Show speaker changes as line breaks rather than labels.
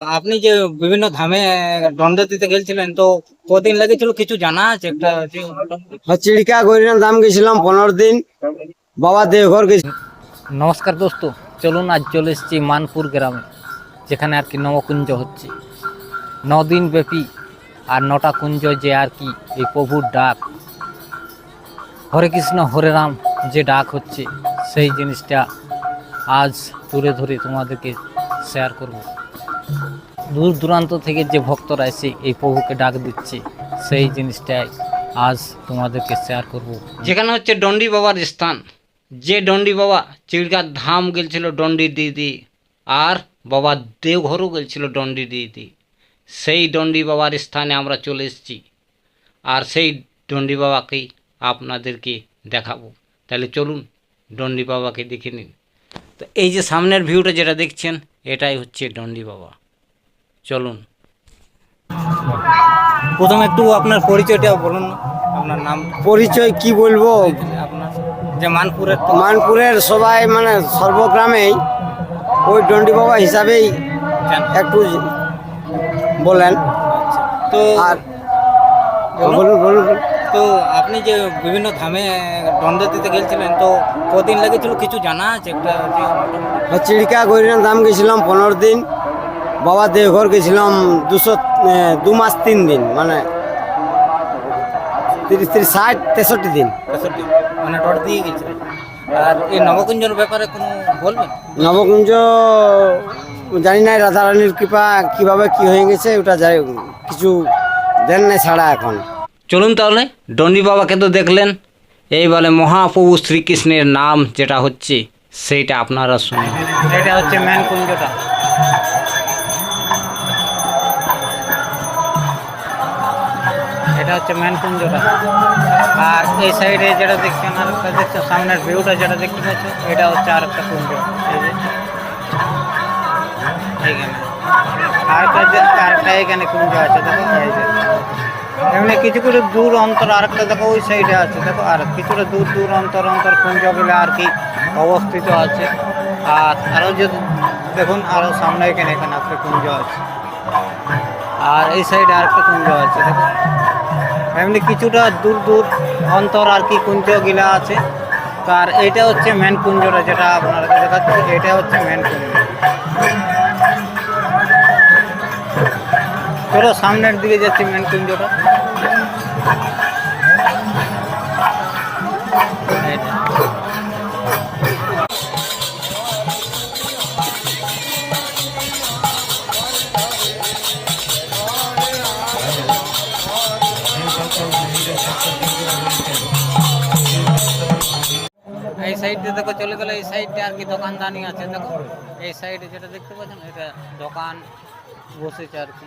আপনি যে বিভিন্ন ধামে দণ্ড দিতে গেছিলেন তো কদিন লেগেছিল কিছু জানা আছে? একটা
চিড়িকা গরিনার দাম গেছিলাম পনেরো দিন বাবা দেওঘর গেছি
নমস্কার দোস্ত চলুন আজ চলে এসেছি মানপুর গ্রামে যেখানে আর কি নবকুঞ্জ হচ্ছে। দিন ব্যাপী আর নটা কুঞ্জ যে আর কি এই প্রভুর ডাক। হরে কৃষ্ণ হরে রাম যে ডাক হচ্ছে সেই জিনিসটা আজ তুলে ধরে তোমাদেরকে শেয়ার করব। দূর দূরান্ত থেকে যে ভক্তরা এসে এই প্রভুকে ডাক দিচ্ছে, সেই জিনিসটাই আজ তোমাদেরকে শেয়ার করব।
যেখানে হচ্ছে ডন্ডি বাবার স্থান, যে ডন্ডি বাবা চিড়কার ধাম গেছিল ডন্ডি দিদি, আর বাবা দেওঘরও গেছিল ডন্ডি দিদি, সেই ডন্ডি বাবার স্থানে আমরা চলে এসেছি। আর সেই ডন্ডি বাবাকেই আপনাদেরকে দেখাবো। তাহলে চলুন, ডন্ডি বাবাকে দেখে নিন। তো এই যে সামনের ভিউটা যেটা দেখছেন, এটাই হচ্ছে ডন্ডি বাবা। চলুন। প্রথমে একটু আপনার পরিচয়টা বলুন আপনার নাম।
পরিচয় কি বলব?
আপনার যে মানপুরের তো
মানপুরের সবাই মানে সর্বগ্রামেই ওই ডন্ডি বাবা হিসাবেই একটু বলেন।
তো
আর
বলুন।
বলুন বলুন।
তো আপনি যে বিভিন্ন ধামে দণ্ড দিতে গেছিলেন তো কদিন লেগেছিল? কিছু জানা আছে? একটা যে মোটামুটি?
চিড়িকা গরিনার দাম গেছিলাম পনেরো দিন। বাবা দেওঘর গেছিলাম দুশো দু মাস তিন দিন মানে তিরিশ তিরিশ ষাট তেষট্টি দিন।
তেষট্টি মানে ডট দিয়ে গেছিলেন আর এই নবকুঞ্জর ব্যাপারে কোনো বলবেন?
নবকুঞ্জ জানি না রাধারানীর কৃপা কীভাবে কি হয়ে গেছে ওটা যাই কিছু দেন নাই ছাড়া এখন।
চলুন তাহলে ডন্ডি বাবাকে তো দেখলেন। এই বলে মহাপ্রভু শ্রীকৃষ্ণের নাম যেটা হচ্ছে সেইটা আপনারা শুনুন। এটা হচ্ছে মেন কুঞ্জটা। এটা হচ্ছে মেন কুঞ্জটা। আর এই সাইডে যেটা দেখছেন আর একটা দেখছেন, সামনের ভিউটা যেটা দেখতে পাচ্ছ এটা হচ্ছে আর একটা কুঞ্জ। এই যে। এইখানে। আরেকটা যে আরেকটা এখানে কুঞ্জ আছে, দেখো, এই যে। এমনি কিছু কিছু দূর অন্তর আরেকটা, দেখো, ওই সাইডে আছে, দেখো, আর কিছুটা দূর দূর অন্তর অন্তর কুঞ্জগুলো আর কি অবস্থিত আছে। আর আরও যদি দেখুন আরও সামনে এখানে এখানে একটা কুঞ্জ আছে। আর এই সাইডে আরেকটা কুঞ্জ আছে, দেখো। এমনি কিছুটা দূর দূর অন্তর আর কি কুঞ্জ গিলা আছে। আর এটা হচ্ছে মেন কুঞ্জটা যেটা আপনারা দেখাচ্ছি এটা হচ্ছে মেন কুঞ্জ। চলো সামনের দিকে যাচ্ছে মেন কুঞ্জটা। এই সাইডে দেখো, চলে গেলে, এই সাইডে আর কি দোকানদানি আছে, দেখো। এই সাইডে যেটা দেখতে পাচ্ছেন, এটা দোকান বসেছে আর কি।